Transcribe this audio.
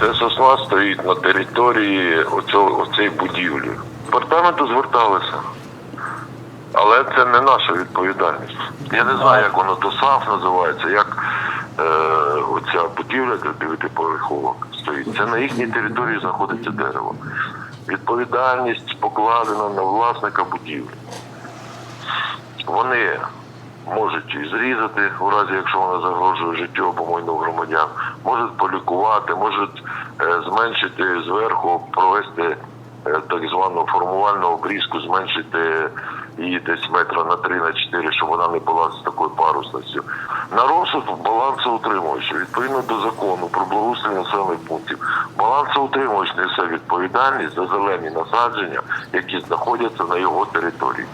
Ця сосна стоїть на території оцього, оцеї будівлі. Департаменту зверталися. Але це не наша відповідальність. Я не знаю, як воно то САФ називається, як е, оця будівля для дев'ятиповерховок стоїть. Це на їхній території знаходиться дерево. Відповідальність покладена на власника будівлі. Вони можуть і зрізати, у разі якщо вона загрожує життю або майну громадян, можуть полікувати, можуть е, зменшити зверху, провести е, так звану формувальну обрізку, зменшити її десь метра на 3 на 4, щоб вона не була з такою парусністю. На розсуд балансоутримувача, відповідно до закону про благоустрій населених пунктів, балансоутримувач несе відповідальність за зелені насадження, які знаходяться на його території.